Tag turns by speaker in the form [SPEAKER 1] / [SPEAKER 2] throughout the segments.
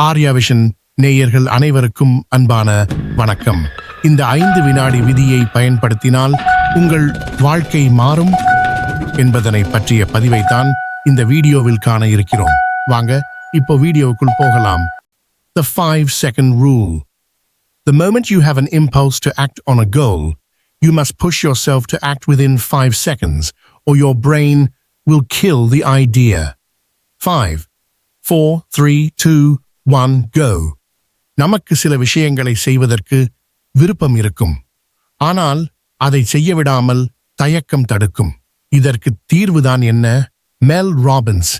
[SPEAKER 1] ஆர்யாவிஷன் நேயர்கள் அனைவருக்கும் அன்பான வணக்கம் இந்த ஐந்து வினாடி விதியை பயன்படுத்தினால் உங்கள் வாழ்க்கை மாறும் என்பதனை பற்றிய பதிவைத்தான் இந்த வீடியோவில் காண இருக்கிறோம் வாங்க இப்போ வீடியோவுக்குள் போகலாம் The five second rule. The moment you have an impulse to act on a goal, you must push yourself to act within five seconds, or your brain will kill the idea. Five, four, three, two, one go நமக்கு சில விஷயங்களை செய்வதற்கு விருப்பம் இருக்கும். ஆனால் அதை செய்ய விடாமல் தயக்கம் தடுக்கும். இதற்கு தீர்வுதான் என்ன? மெல் ராபின்ஸ்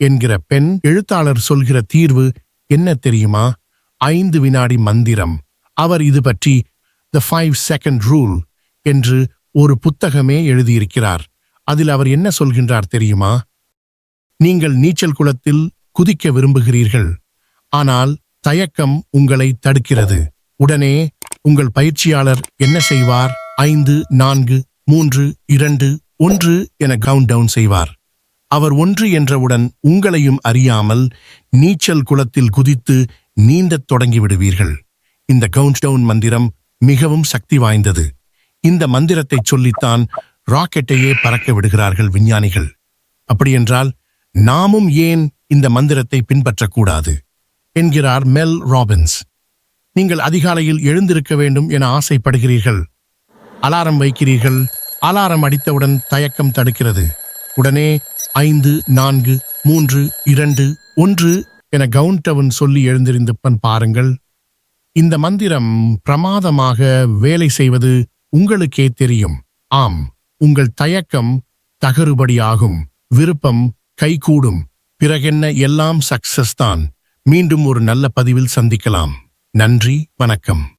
[SPEAKER 1] என்கிற பெண் எழுத்தாளர் சொல்கிற தீர்வு என்ன தெரியுமா? ஐந்து வினாடி மந்திரம். அவர் இது பற்றி த ஃபைவ் செகண்ட் ரூல் என்று ஒரு புத்தகமே எழுதியிருக்கிறார். அதில் அவர் என்ன சொல்கின்றார் தெரியுமா? நீங்கள் நீச்சல் குளத்தில் குதிக்க விரும்புகிறீர்கள். ஆனால் தயக்கம் உங்களை தடுக்கிறது. உடனே உங்கள் பயிற்சியாளர் என்ன செய்வார்? ஐந்து நான்கு மூன்று இரண்டு ஒன்று என கவுண்ட் டவுன் செய்வார். அவர் ஒன்று என்றவுடன் உங்களையும் அறியாமல் நீச்சல் குளத்தில் குதித்து நீந்தத் தொடங்கிவிடுவீர்கள். இந்த கவுண்ட் டவுன் மந்திரம் மிகவும் சக்தி வாய்ந்தது. இந்த மந்திரத்தைச் சொல்லித்தான் ராக்கெட்டையே பறக்க விடுகிறார்கள் விஞ்ஞானிகள். அப்படியென்றால் நாமும் ஏன் இந்த மந்திரத்தை பின்பற்றக்கூடாது? என்கிறார் மெல் ராபின்ஸ். நீங்கள் அதிகாலையில் எழுந்திருக்க வேண்டும் என ஆசைப்படுகிறீர்கள். அலாரம் வைக்கிறீர்கள். அலாரம் அடித்தவுடன் தயக்கம் தடுக்கிறது. உடனே ஐந்து நான்கு மூன்று இரண்டு ஒன்று என கவுண்டவன் சொல்லி எழுந்திருந்தப்பன் பாருங்கள். இந்த மந்திரம் பிரமாதமாக வேலை செய்வது உங்களுக்கே தெரியும். ஆம் உங்கள் தயக்கம் தகருபடியாகும் விருப்பம் கைகூடும். பிறகென்ன எல்லாம் சக்சஸ் தான். மீண்டும் ஒரு நல்ல பதிவில் சந்திக்கலாம். நன்றி வணக்கம்.